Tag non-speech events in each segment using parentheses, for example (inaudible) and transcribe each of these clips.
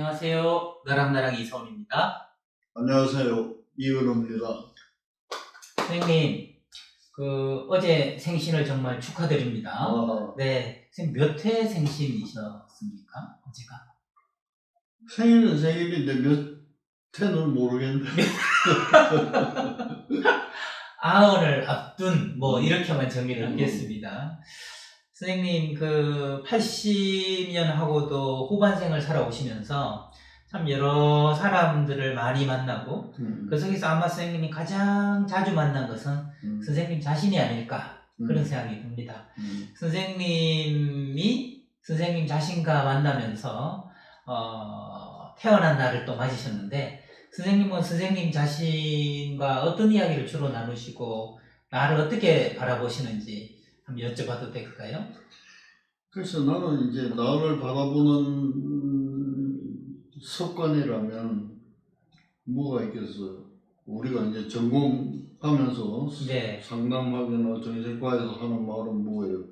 안녕하세요. 나랑나랑 이서원입니다. 안녕하세요. 이은호입니다. 선생님, 그 어제 생신을 정말 축하드립니다. 아, 네, 선생님 몇 회 생신이셨습니까? 어제가? 생일은 생일인데 몇 해는 모르겠는데. (laughs) 아흔을 앞둔 뭐 이렇게만 정리를 음. 하겠습니다. 선생님 그 80년하고도 후반생을 살아오시면서 참 여러 사람들을 많이 만나고 음, 그 속에서 아마 선생님이 가장 자주 만난 것은 음, 선생님 자신이 아닐까 그런 음, 생각이 듭니다. 음. 선생님이 선생님 자신과 만나면서 어, 태어난 날을 또 맞으셨는데 선생님은 선생님 자신과 어떤 이야기를 주로 나누시고 나를 어떻게 바라보시는지 한번 여쭤봐도 될까요? 그래서 나는 이제 나를 바라보는 음, 습관이라면 뭐가 있겠어요. 우리가 이제 전공하면서 네. 상담하거나 정신과에서 하는 말은 뭐예요?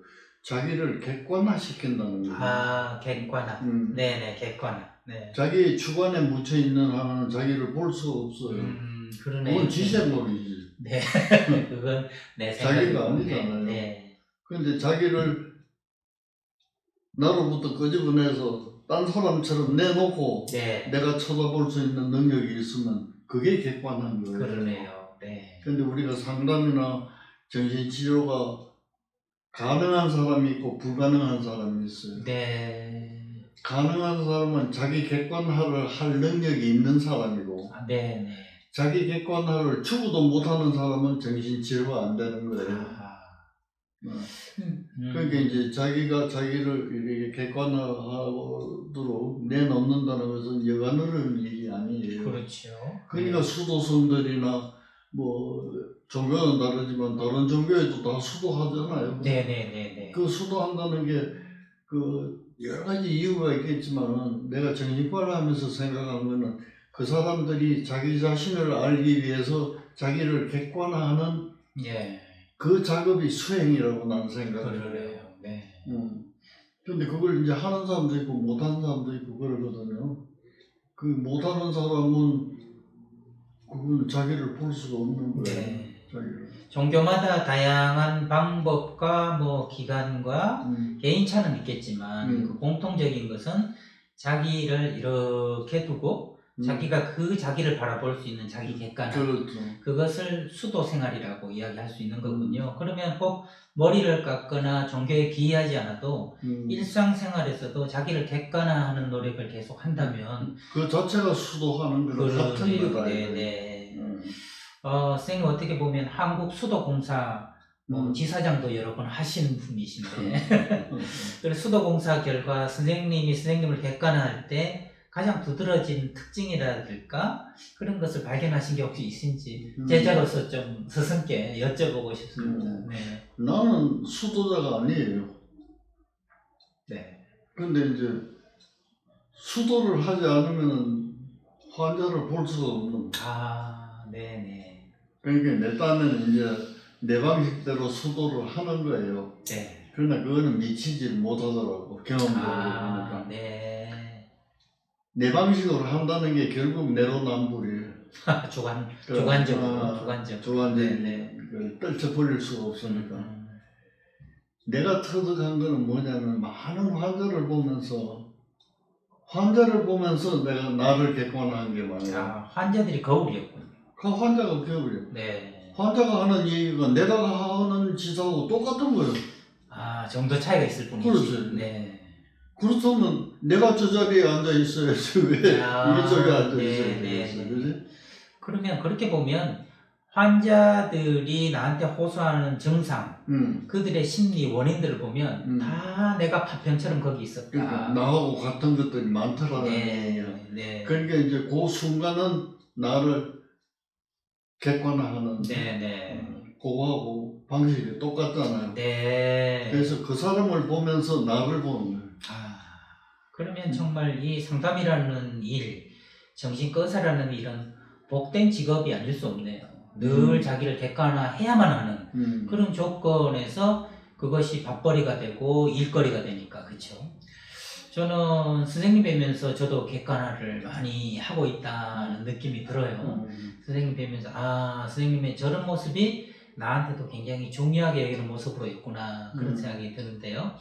자기를 객관화시킨다는 거예요. 아 객관화. 음, 네네 객관화. 네. 자기 주관에 묻혀 있는 한은 자기를 볼 수가 없어요. 음 그러네요. 그건 지색놀이지. 네. (laughs) 그건 내 자기가 생각이고. 아니잖아요. 네. 네. 근데 자기를 나로부터 끄집어내서 딴 사람처럼 내놓고 네. 내가 쳐다볼 수 있는 능력이 있으면 그게 객관한 거예요. 그러네요. 네. 근데 우리가 상담이나 정신치료가 가능한 사람이 있고 불가능한 사람이 있어요. 네. 가능한 사람은 자기 객관화를 할 능력이 있는 사람이고 아, 네네. 자기 객관화를 추구도 못하는 사람은 정신치료가 안 되는 거예요. 아. 네. 음. 그러니까 이제 자기가 자기를 이렇게 객관화하도록 내놓는다는 것은 여간하는 일이 아니에요. 그렇죠. 그러니까 수도성들이나 뭐 종교는 다르지만 다른 종교에도 다 수도하잖아요. 네네네네. 그 수도한다는 게 그 여러 가지 이유가 있겠지만은 내가 정신과를 하면서 생각한 거는 그 사람들이 자기 자신을 알기 위해서 자기를 객관화하는 예. 그 작업이 수행이라고 나는 생각해요. 그러네요. 네. 음. 근데 그걸 이제 하는 사람도 있고 못하는 사람도 있고 그러거든요. 그 못하는 사람은 그건 자기를 볼 수가 없는 거예요. 네. 자기를. 종교마다 다양한 방법과 뭐 기간과 음. 개인차는 있겠지만 음. 그 공통적인 것은 자기를 이렇게 두고 음. 자기가 그 자기를 바라볼 수 있는 자기 객관화 그렇죠. 그것을 수도 생활이라고 이야기할 수 있는 거군요. 그러면 꼭 머리를 깎거나 종교에 기이하지 않아도 음. 일상생활에서도 자기를 객관화하는 노력을 계속 한다면 그 자체가 수도하는 거랑 같은. 거다. 네, 이거예요. 네. 음. 어, 선생님 어떻게 보면 한국 수도공사 뭐 음. 지사장도 여러 번 하신 분이신데 음. (laughs) 그래서 수도공사 결과 선생님이 선생님을 객관화할 때 가장 두드러진 특징이라든가 그런 것을 발견하신 게 혹시 있은지 음. 제자로서 좀 스승께 여쭤보고 싶습니다. 음. 네. 나는 수도자가 아니에요. 네. 근데 이제 수도를 하지 않으면 환자를 볼 수가 없는 거예요. 아, 네네. 그러니까 내 딴에는 이제 내 방식대로 수도를 하는 거예요. 네. 그러나 그거는 미치지 못하더라고 경험적으로 아, 보니까 네. 내 방식으로 한다는 게 결국 내로남불이에요. 주관, 그, 주관적으로, 아, 주관적. 주관적인 네, 그 떨쳐버릴 수가 없으니까 음, 내가 터득한 거는 뭐냐면 많은 환자를 보면서 환자를 보면서 내가 나를 객관화한 게 많아요. 아, 환자들이 거울이었군요. 그 환자가 기억이요. 네. 환자가 하는 얘기가 내가 하는 짓하고 똑같은 거예요. 아, 정도 차이가 있을 뿐이지. 그렇지. 네. 그렇다면 내가 저 자리에 앉아 있어야지 왜 아, 이쪽에 앉아 네, 있어야 네, 되겠어, 네. 그지? 그러면 그렇게 보면 환자들이 나한테 호소하는 증상, 응. 그들의 심리 원인들을 보면 음. 다 내가 파편처럼 거기 있었다. 그러니까 나하고 같은 것들이 많더라는 얘기야. 네, 네. 그러니까 이제 그 순간은 나를 객관화하는 네, 네. 어, 그거하고 방식이 똑같잖아요. 네. 그래서 그 사람을 보면서 나를 보는 거예요. 아, 그러면 정말 이 상담이라는 일, 정신건사라는 일은 복된 직업이 아닐 수 없네요. 늘 음. 자기를 객관화 해야만 하는 음. 그런 조건에서 그것이 밥벌이가 되고 일거리가 되니까 그렇죠. 저는 선생님 뵈면서 저도 객관화를 많이 하고 있다는 느낌이 들어요. 음. 선생님 뵈면서 아 선생님의 저런 모습이 나한테도 굉장히 중요하게 여기는 모습으로 있구나 그런 음. 생각이 드는데요.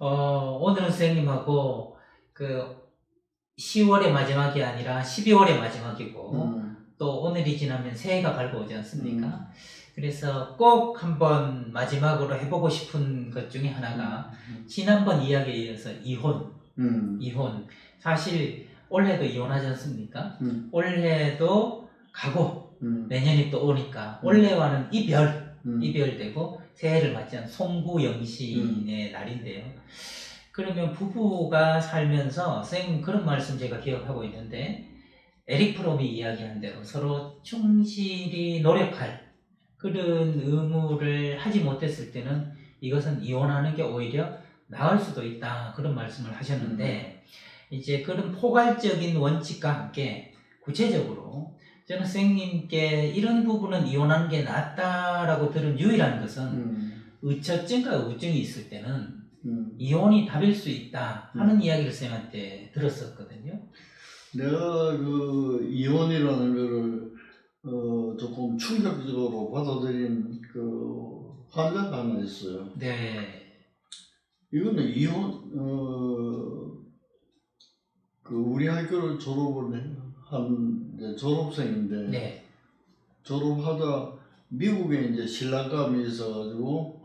어, 오늘은 선생님하고 그 10월의 마지막이 아니라 12월의 마지막이고 음. 또 오늘이 지나면 새해가 밝아오지 않습니까? 음. 그래서 꼭 한번 마지막으로 해보고 싶은 것 중에 하나가 음. 지난번 이야기에 이어서 이혼, 음. 이혼. 사실 올해도 이혼하지 않습니까? 음. 올해도 가고 음. 내년이 또 오니까 음. 올해와는 이별, 음. 이별되고 새해를 맞이한 송구영신의 날인데요. 그러면 부부가 살면서 선생님 그런 말씀 제가 기억하고 있는데 에릭 프롬이 이야기한 대로 서로 충실히 노력할 그런 의무를 하지 못했을 때는 이것은 이혼하는 게 오히려 나을 수도 있다 그런 말씀을 하셨는데 이제 그런 포괄적인 원칙과 함께 구체적으로 저는 선생님께 이런 부분은 이혼하는 게 낫다라고 들은 유일한 것은 음. 의처증과 우증이 있을 때는 음. 이혼이 답일 수 있다 하는 이야기를 쌤한테 들었었거든요. 내가 그 이혼이라는 거를 어 조금 충격적으로 받아들인 그 환자가 하나 있어요. 네, 이거는 이혼 어그 우리 학교를 졸업을 해- 한 졸업생인데 네, 졸업하다 미국에 이제 신랑감이 있어가지고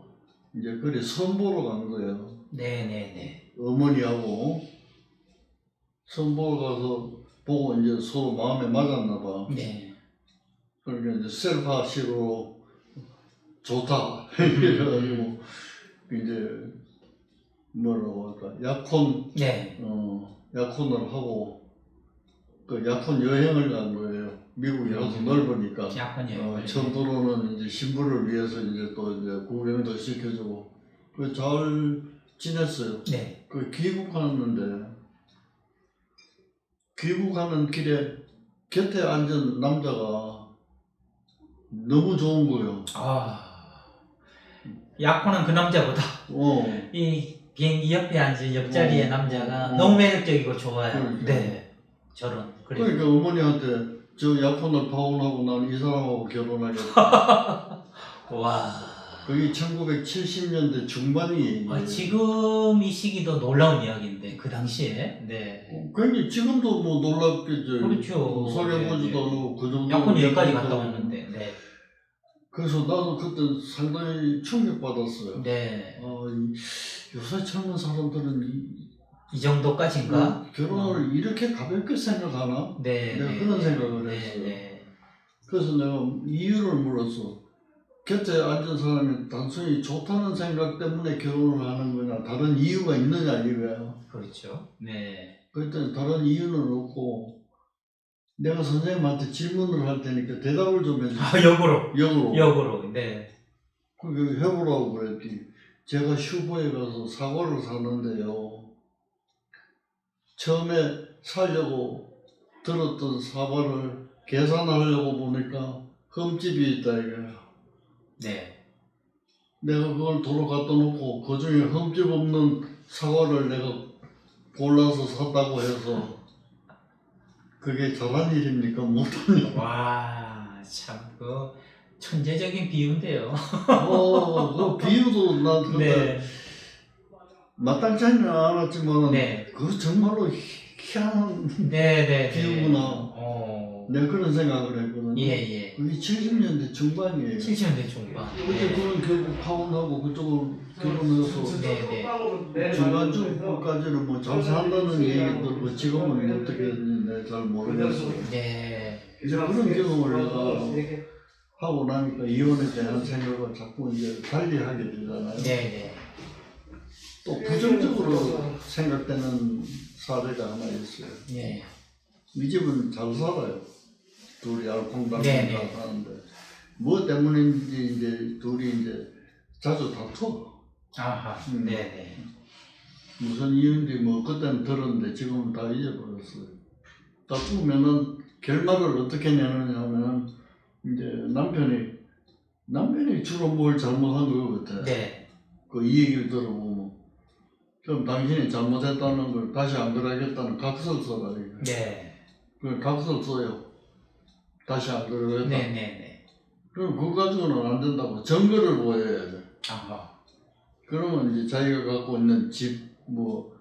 이제 그래 선보러 간 거예요. 네, 네, 네, 어머니하고 선보러 가서 보고 이제 서로 마음에 맞았나 봐. 네, 그러니까 이제 셀파식으로 좋다. (laughs) 이래가지고 이제 뭐라고 할까? 약혼. 네, 어 약혼을 하고 그 약혼 여행을 간 거예요. 미국이라서 음. 넓으니까. 약혼이요. 어, 처음으로는 이제 신부를 위해서 이제 또 이제 구경도 시켜주고 그잘 지냈어요. 네, 그 귀국하는데 귀국하는 길에 곁에 앉은 남자가 너무 좋은 거예요. 아, 약혼한 그 남자보다 어, 이 비행기 옆에 앉은 옆자리의 어, 남자가 어. 너무 매력적이고 좋아요. 그러니까. 네, 저런 그래. 그러니까 어머니한테 저 약혼을 파혼하고 난 이 사람하고 결혼하겠다. (laughs) 와. 그게 1970년대 중반이에요. 아, 지금 이 시기도 놀라운 이야기인데 그 당시에 네 굉장히 지금도 뭐 놀랍겠죠. 그렇죠. 사려보지도 네, 네. 않고 그 정도. 약혼이 여기까지 갔다 왔는데 네 그래서 나도 그때 상당히 충격받았어요. 네. 아, 이, 요새 젊은 사람들은 이, 이 정도까지인가? 어, 결혼을 이렇게 가볍게 생각하나? 네. 내가 네, 그런 네, 생각을 네, 했어요. 네. 그래서 내가 이유를 물었어. 곁에 앉은 사람이 단순히 좋다는 생각 때문에 결혼을 하는 거냐, 다른 이유가 있느냐 이거야. 그렇죠. 네. 그랬더니 다른 이유는 없고, 내가 선생님한테 질문을 할 테니까 대답을 좀 해주세요. 아 역으로 역으로. 역으로 네. 그게 해보라고 그랬더니, 제가 슈퍼에 가서 사과를 사는데요. 처음에 사려고 들었던 사과를 계산하려고 보니까 흠집이 있다 이거야. 네. 내가 그걸 도로 갖다 놓고 그 중에 흠집 없는 사과를 내가 골라서 샀다고 해서 그게 잘한 일입니까? 못한 일. 와 참 그 천재적인 비유인데요. 어, 그 비유도 (laughs) 난 근데 네. 마땅치 않지는 않았지만 네. 그 정말로 희- 희한한 네. 네. 비유구나. 어. 내가 그런 생각을 했거든요. 예 예. 그게 70년대 중반이에요. 70년대 중반. 그때 그건 결국 파혼하고 그쪽으로 결혼해서 네. 네. 중간쯤까지는 뭐 잘 산다는 얘기 들고 지금은 어떻게 됐는지 잘 모르겠어요. 네. 이제 그런 경험을 내가 하고 나니까 이혼에 대한 생각을 자꾸 이제 달리 하게 되잖아요. 네. 네. 또 부정적으로 생각되는 사례가 하나 있어요. 네. 이 집은 잘 살아요. 둘이 알콩달콩 네, 잘 네. 사는데 뭐 때문인지 이제 둘이 이제 자주 다투어. 아하. 음. 네. 네. 무슨 이유인지 뭐 그때는 들었는데 지금은 다 잊어버렸어요. 다투면은 결말을 어떻게 내느냐면 이제 남편이 남편이 주로 뭘 잘못한 것 같아. 네. 그 이 얘기를 들어보면 그럼 당신이 잘못했다는 걸 다시 안 그러겠다는 각서를 써라. 네. 그 각서를 써요. 다시 안 그러겠다. 네 네 네. 그럼 그거 가지고는 안 된다고 증거를 보여야 돼. 아하. 그러면 이제 자기가 갖고 있는 집 뭐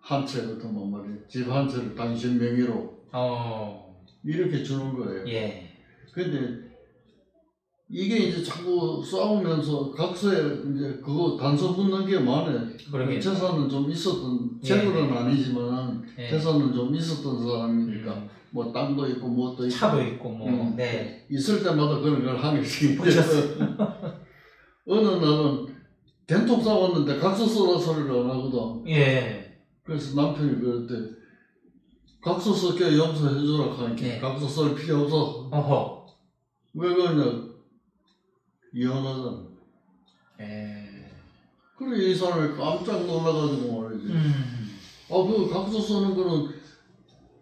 한 채 같은 거 말이야. 집한 채를 당신 명의로 어. 이렇게 주는 거예요. 예. 근데 이게 이제 자꾸 싸우면서 각서에 이제 그거 단서 붙는 게 많아요. 그러게. 재산은 좀 있었던 예. 재벌은 아니지만 예. 재산은 좀 있었던 사람이니까 음. 뭐 땅도 있고 뭐도 있고 차도 있고 뭐. 음. 네. 있을 때마다 그런 걸. 붙였어. (laughs) 어느 날은 된통 싸웠는데 각서 써라 소리를 안 하거든. 예. 그래서 남편이 그랬대. 각서 쓸게 용서해주라 하니까 네. 각서 쓸 필요 없어. 어허. 왜 그러냐. 이혼하잖아. 예. 그래 이 사람이 깜짝 놀라가지고 말이지. 음. 아, 그 각서 쓰는 거는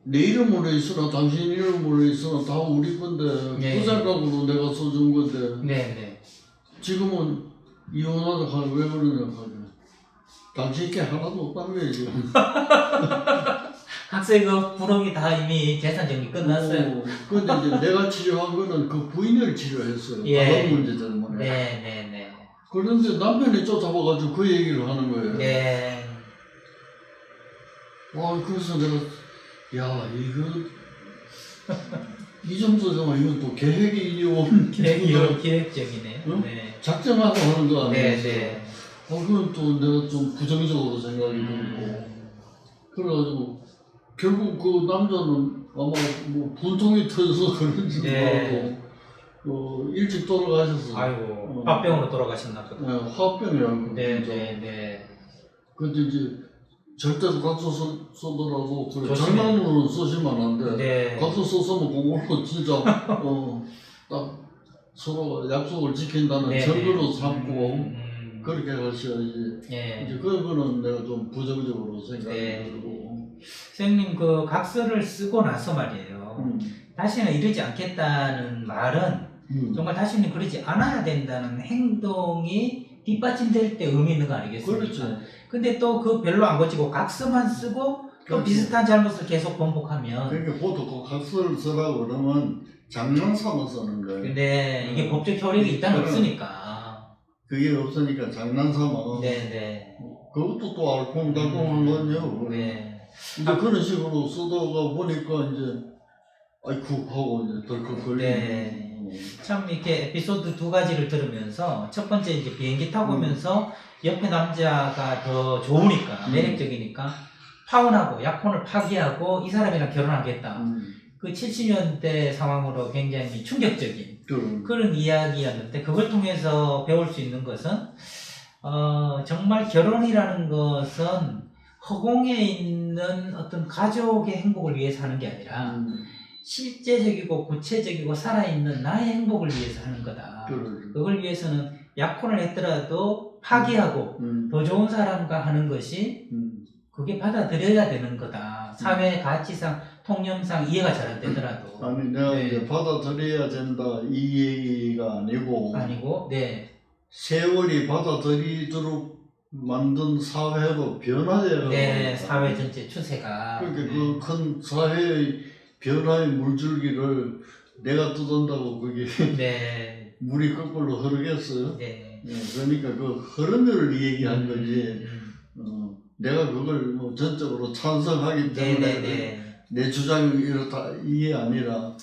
내 이름으로 있으나 당신 이름으로 있으나 다 우리 건데 네. 그 생각으로 내가 써준 건데 네네. 지금은 이혼하자 하왜 그러냐 하죠. 당신 게 하나도 거예요 지금. (laughs) 학생 그 부록이 다 이미 재산 정리 끝났어요. 어, 근데 이제 내가 치료한 거는 그 부인을 치료했어요. 예. 가족 문제 때문에. 네네 네. 그런데 남편이 쫓아와가지고 그 얘기를 하는 거예요. 네. 와, 그래서 내가, 야, 이거, 이 정도 되면 이건 또 계획이 온, (laughs) 기획, 기획적이네. 응? 네. 작정하고 하는 거 아니에요? 네 네. 어, 그건 또 내가 좀 부정적으로 생각이 들고. 음. 그래가지고, 결국 그 남자는 아마 뭐 분통이 터져서 (laughs) 그런지 네. 몰라도, 어, 일찍 돌아가셨어. 아이고, 어. 화병으로 돌아가셨나 보다. 네, 화병이라고. 네네네. 근데 이제, 절대로 각서 써, 쓰더라도, 그래, 조심해. 장난으로 쓰시면 안 돼. 네. 각서 썼으면 그걸로 진짜 어, 딱 서로 약속을 지킨다는 네 네. 증거로 삼고 음, 음. 그렇게 하셔야지 예. 이제 그거는 내가 좀 부정적으로 생각이 네. 들고 선생님 그 각서를 쓰고 나서 말이에요. 음, 다시는 이러지 않겠다는 말은 음. 정말 다시는 그러지 않아야 된다는 행동이 뒷받침될 때 의미 있는 거 아니겠습니까? 그렇죠 근데 또 그 별로 안 고치고 각서만 쓰고 또 그렇죠. 비슷한 잘못을 계속 반복하면 그러니까 보통 그 각서를 쓰라고 그러면 장난 삼아 쓰는 거예요 근데 이게 음. 법적 효력이 일단. 없으니까 그게 없으니까 장난 삼아 네네 그것도 또 알콩달콩한 건요 네. 이제 그런 식으로 쓰다가 보니까 이제 아이쿠 하고 이제 덜컥 걸리는 네. 참 이렇게 에피소드 두 가지를 들으면서 첫 번째 이제 비행기 타고 음. 오면서 옆에 남자가 더 좋으니까 음. 매력적이니까 파혼하고 약혼을 파기하고 이 사람이랑 결혼하겠다. 음, 그 70년대 상황으로 굉장히 충격적인 그런 그런 이야기였는데 그걸 통해서 배울 수 있는 것은 어, 정말 결혼이라는 것은 허공에 있는 어떤 가족의 행복을 위해서 하는 게 아니라 음, 실제적이고 구체적이고 살아있는 나의 행복을 위해서 하는 거다. 그러죠. 그걸 위해서는 약혼을 했더라도 파기하고 음, 더 좋은 사람과 하는 것이 음, 그게 받아들여야 되는 거다. 사회 가치상, 통념상 이해가 잘 안 되더라도. 아니 내가 네. 이제 받아들여야 된다 이 얘기가 아니고 아니고, 네. 세월이 받아들이도록 만든 사회로 변화해야 네, 사회 전체 추세가. 그러니까 그 큰 사회의 변화의 물줄기를 내가 뜯은다고 그게 (laughs) 네. 물이 거꾸로 흐르겠어요? 네. 네, 그러니까 그 흐름을 얘기한 거지 음, 어, 내가 그걸 뭐 전적으로 찬성하기 네, 때문에 네, 네. 내 주장이 이렇다 이게 아니라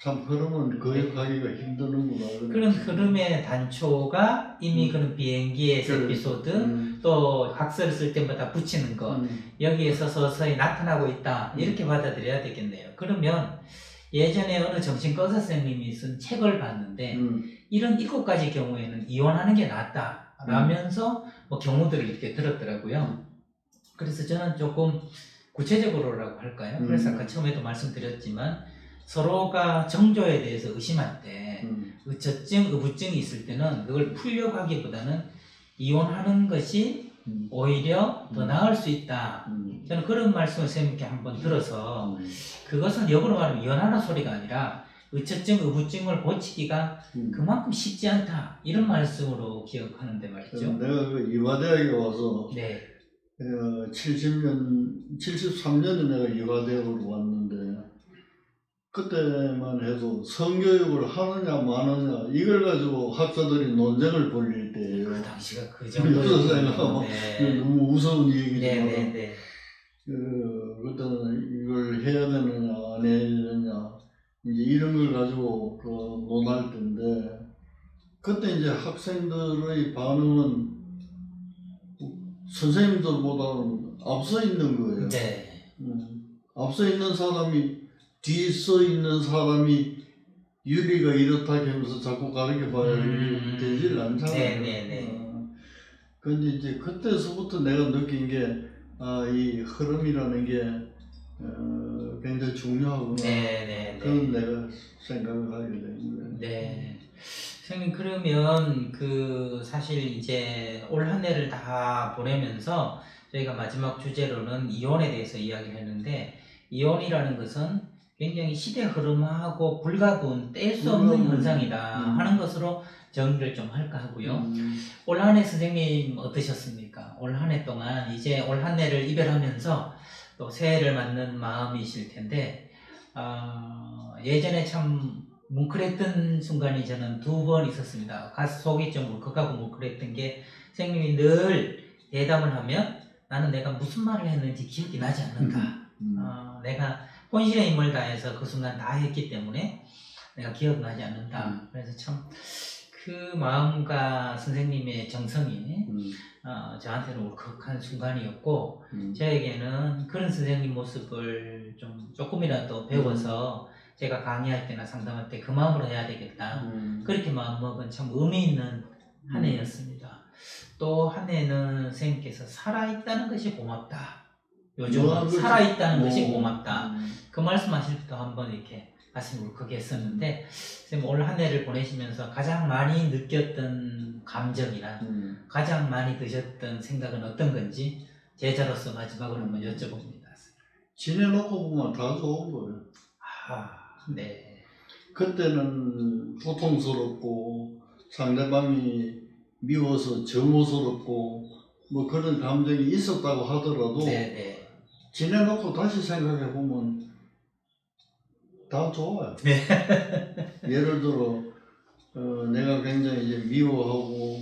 참 흐름은 거역하기가 힘드는구나. 그런 흐름의 단초가 이미 음. 그런 비행기의 그래. 에피소드, 음, 또 각서를 쓸 때마다 붙이는 것, 음, 여기에서 서서히 나타나고 있다. 음. 이렇게 받아들여야 되겠네요. 그러면 예전에 어느 정신과 선생님이 쓴 책을 봤는데 음, 이런 일곱 가지 경우에는 이혼하는 게 낫다. 라면서 뭐 경우들을 이렇게 들었더라고요. 그래서 저는 조금 구체적으로라고 할까요? 그래서 음. 아까 처음에도 말씀드렸지만 서로가 정조에 대해서 의심할 때 음, 의처증, 의부증이 있을 때는 그걸 풀려고 하기보다는 이혼하는 것이 음, 오히려 더 음. 나을 수 있다. 음, 저는 그런 말씀을 선생님께 한번 들어서 음, 그것은 역으로 말하면 이혼하는 소리가 아니라 의처증, 의부증을 고치기가 음. 그만큼 쉽지 않다. 이런 말씀으로 기억하는데 말이죠. 내가 그 이화대학에 와서 네. 어, 70년, 73년에 내가 이화대학으로 왔는데 그때만 해도 성교육을 하느냐 마느냐 이걸 가지고 학자들이 논쟁을 벌일 때예요. 그 당시가 그 정도. 생각하면 (laughs) 너무 무서운 얘기지만 네네네. 그, 그때는 이걸 해야 되느냐 안 해야 되느냐 이제 이런 걸 가지고 그 논할 텐데 그때 이제 학생들의 반응은 선생님들보다는 앞서 있는 거예요. 네. 음, 앞서 있는 사람이 뒤에 서 있는 사람이 윤리가 이렇다 하면서 자꾸 가르쳐 봐야 음. 되질 않잖아요. 네네네. 어, 근데 이제 그때서부터 내가 느낀 게, 아, 이 흐름이라는 게, 어, 굉장히 중요하구나. 네네네. 그런 내가 생각을 하게 된 거예요. 네. 선생님 그러면 그 사실 이제 올 한 해를 다 보내면서 저희가 마지막 주제로는 이혼에 대해서 이야기를 했는데 이혼이라는 것은 굉장히 시대 흐름하고 불가분 뗄 수 없는. 현상이다 음. 하는 것으로 정리를 좀 할까 하고요. 음, 올 한해 선생님 어떠셨습니까? 올 한 해 동안 이제 올 한 해를 이별하면서 또 새해를 맞는 마음이실 텐데 어, 예전에 참 뭉클했던 순간이 저는 두 번 있었습니다. 가슴 속이 좀 울컥하고 뭉클했던 게 선생님이 늘 대담을 하면 나는 내가 무슨 말을 했는지 기억이 나지 않는다. 음, 어, 내가 혼신의 힘을 다해서 그 순간 다 했기 때문에 내가 기억나지 않는다. 음. 그래서 참 그 마음과 선생님의 정성이 음, 어, 저한테는 울컥한 순간이었고 음. 저에게는 그런 선생님 모습을 좀 조금이라도 배워서 제가 강의할 때나 상담할 때 그 마음으로 해야 되겠다. 음. 그렇게 마음먹은 참 의미 있는 한 해였습니다. 또 한 해는 선생님께서 살아있다는 것이 고맙다. 요즘은 뭐, 그렇지. 살아있다는 것이 뭐, 고맙다. 음. 그 말씀하실 때도 한번 이렇게 가슴이 울컥 했었는데 선생님 올 한 해를 보내시면서 가장 많이 느꼈던 감정이나 음. 가장 많이 드셨던 생각은 어떤 건지 제자로서 마지막으로 한번 여쭤봅니다. 지내놓고 보면 다 좋은 거예요. 아, 네. 그때는 고통스럽고 상대방이 미워서 정오스럽고 뭐 그런 감정이 있었다고 하더라도 네, 네. 지내놓고 다시 생각해 보면 다 좋아요. 네. (laughs) 예를 들어 어, 내가 굉장히 이제 미워하고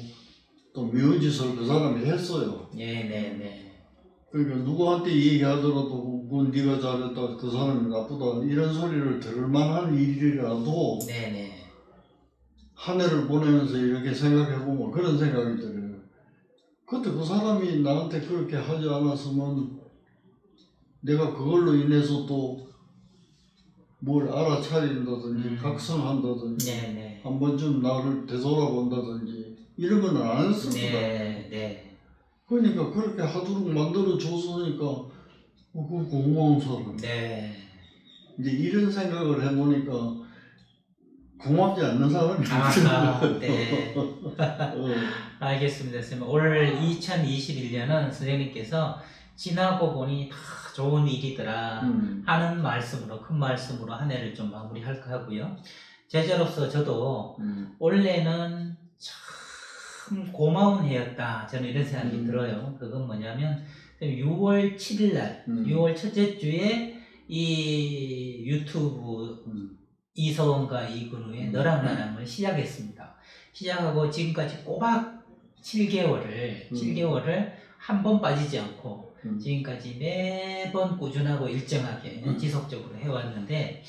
또 미운 짓을 그 사람이 했어요. 네, 네, 네. 그러니까 누구한테 얘기하더라도 그건 네가 잘했다 그 사람이 나쁘다 이런 소리를 들을 만한 일이라도 네, 네. 한 해를 보내면서 이렇게 생각해 보면 그런 생각이 들어요. 그때 그 사람이 나한테 그렇게 하지 않았으면 내가 그걸로 인해서 또 뭘 알아차린다든지 음. 각성한다든지 네, 네. 한 번쯤 나를 되돌아본다든지 이런 건 안 했을 거다. 네, 네. 그러니까 그렇게 하도록 만들어 줬으니까 어, 그 고마운 사람. 네. 이제 이런 생각을 해보니까 고맙지 않는 사람이 아, 없더라고요. 네. (laughs) 어. (laughs) 알겠습니다. 선생님. 올 2021년은 선생님께서 지나고 보니 다 좋은 일이더라 음. 하는 말씀으로 큰 말씀으로 한 해를 좀 마무리할까 하고요. 제자로서 저도 음. 올해는 참 고마운 해였다. 저는 이런 생각이 음. 들어요. 그건 뭐냐면 6월 7일 날, 음. 6월 첫째 주에 이 유튜브 음. 이서원과 이근우의 음. 너랑 나랑을 시작했습니다. 시작하고 지금까지 꼬박 7개월을 음. 7개월을 한 번 빠지지 않고 음. 지금까지 매번 꾸준하고 일정하게 음. 지속적으로 해왔는데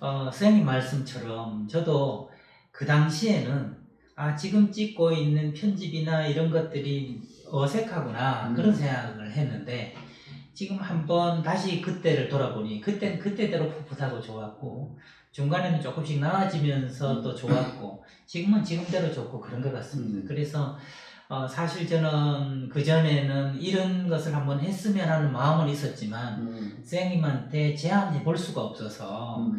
어, 선생님 말씀처럼 저도 그 당시에는 아 지금 찍고 있는 편집이나 이런 것들이 어색하구나 음. 그런 생각을 했는데 지금 한번 다시 그때를 돌아보니 그땐 그때대로 풋풋하고 좋았고 중간에는 조금씩 나아지면서 또 좋았고 지금은 지금대로 좋고 그런 것 같습니다. 음. 그래서 어, 사실 저는 그 전에는 이런 것을 한번 했으면 하는 마음은 있었지만 음. 선생님한테 제안해 볼 수가 없어서 음.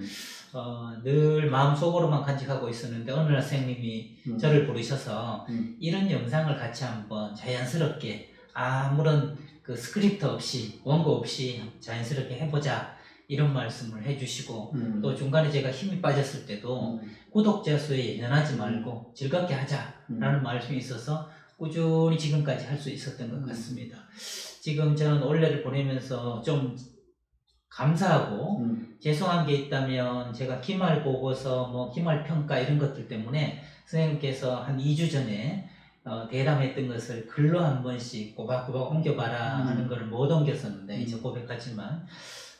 어, 늘 마음속으로만 간직하고 있었는데 어느 날 선생님이 음. 저를 부르셔서 음. 이런 영상을 같이 한번 자연스럽게 아무런 그 스크립트 없이 원고 없이 자연스럽게 해보자 이런 말씀을 해주시고 음. 또 중간에 제가 힘이 빠졌을 때도 음. 구독자 수에 연연하지 말고 즐겁게 하자라는 음. 말씀이 있어서 꾸준히 지금까지 할 수 있었던 것 음. 같습니다. 지금 저는 올해를 보내면서 좀 감사하고 음. 죄송한 게 있다면 제가 기말 보고서 뭐 기말 평가 이런 것들 때문에 선생님께서 한 2주 전에 어, 대담했던 것을 글로 한 번씩 꼬박꼬박 옮겨봐라 음. 하는 걸 못 옮겼었는데 음. 이제 고백하지만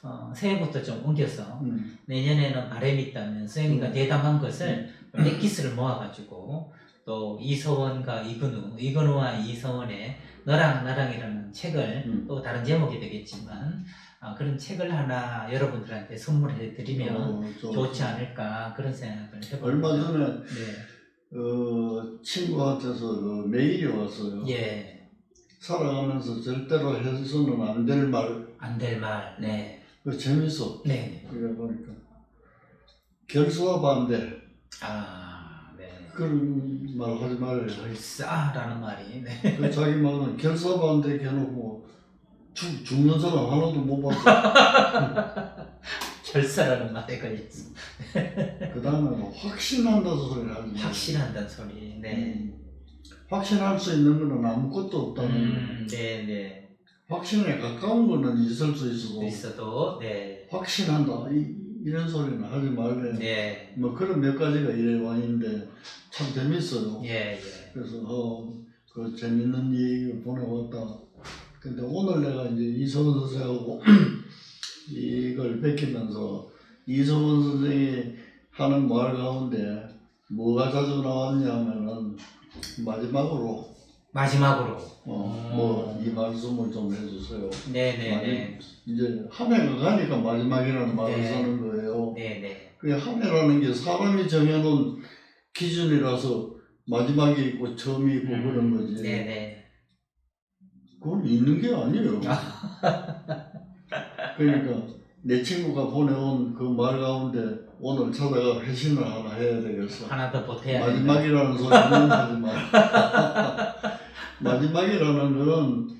어, 새해부터 좀 옮겨서 음. 내년에는 바람이 있다면 선생님과 음. 대담한 것을 엑기스를 모아가지고 또 이서원과 이근우, 이근우와 이서원의 너랑 나랑이라는 책을 음. 또 다른 제목이 되겠지만 아, 그런 책을 하나 여러분들한테 선물해 드리면 어, 좀- 좋지 않을까 그런 생각을 해봅니다. 얼마 전에 네. 어, 친구한테서 그 메일이 왔어요. 예, 살아가면서 절대로 해서는 안 될 말. 안 될 말, 네, 그 재밌어. 네, 그래 보니까 결사와 반대 아, 네. 그런 말 하지 말아요. 결사라는 말이, 네. 그 자기 말은 결사 반대 해놓고 죽, 죽는 사람 하나도 못 봤어. (laughs) 결사라는 말에 걸렸어. (laughs) 그 다음에 확신한다 소리를 하지 마. 확신한다는 소리, 네. 음, 확신할 수 있는 거는 아무것도 없다는 거예요. 음, 네, 네. 확신에 가까운 거는 있을 수 있어도 있어도, 네, 확신한다 이, 이런 소리는 하지 말래. 네, 뭐 그런 몇 가지가 이래 와 있는데 참 재밌어요. 예, 예. 그래서 어, 그 재밌는 얘기를 보내왔다. 근데 오늘 내가 이제 이성원 선생하고 (clears throat) 이걸 뵙기면서 이성원 선생이 하는 말 가운데 뭐가 자주 나왔냐면은 마지막으로 마지막으로, 어, 뭐이 말씀을 좀 해주세요. 네, 네, 네, 이제 한 해가 가니까 마지막이라는 말을 네. 쓰는 거예요. 네, 네. 그한 해라는 게 사람이 정해놓은 기준이라서 마지막이 있고 처음이 있고 그런 거지. 네, 네. 그건 있는 게 아니에요. (laughs) 그러니까 내 친구가 보내온 그 말 가운데 오늘 찾아가 회신을 하나 해야 되겠어. 하나 더 보태야. 마지막이라는 소리 는 하지 마. 마지막이라는 거는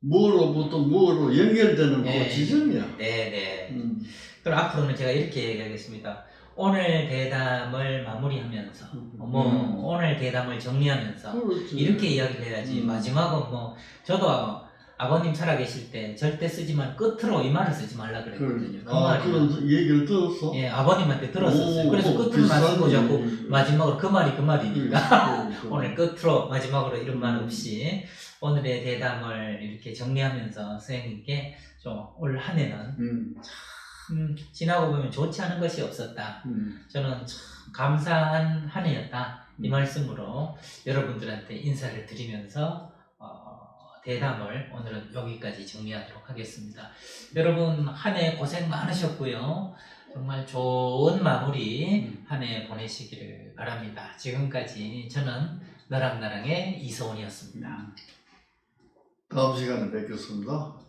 뭐로부터 뭐로 연결되는 네. 그 지점이야. 네, 네. 음. 그럼 앞으로는 제가 이렇게 얘기하겠습니다. 오늘 대담을 마무리하면서, 뭐, 음. 오늘 대담을 정리하면서, 그렇지. 이렇게 이야기를 해야지. 음. 마지막은 뭐, 저도 아버님 살아계실 때 절대 쓰지만 끝으로 이 말을 쓰지 말라 그랬거든요. 그 아, 말이. 그런 얘기를 들었어? 예, 아버님한테 들었었어요. 오, 그래서 그 끝으로만 쓰고 자꾸. 마지막으로 그 말이 그 말이니까. 그, 그, 그. 오늘 끝으로 마지막으로 이런 말 음. 없이 오늘의 대담을 이렇게 정리하면서 선생님께 좀 올 한 해는 음, 음, 지나고 보면 좋지 않은 것이 없었다. 음. 저는 참 감사한 한 해였다. 이 음. 말씀으로 여러분들한테 인사를 드리면서 어, 대담을 오늘은 여기까지 정리하도록 하겠습니다. 여러분 한 해 고생 많으셨고요. 정말 좋은 마무리 음. 한해 보내시기를 바랍니다. 지금까지 저는 너랑 나랑의 이소원이었습니다. 다음 시간에 뵙겠습니다.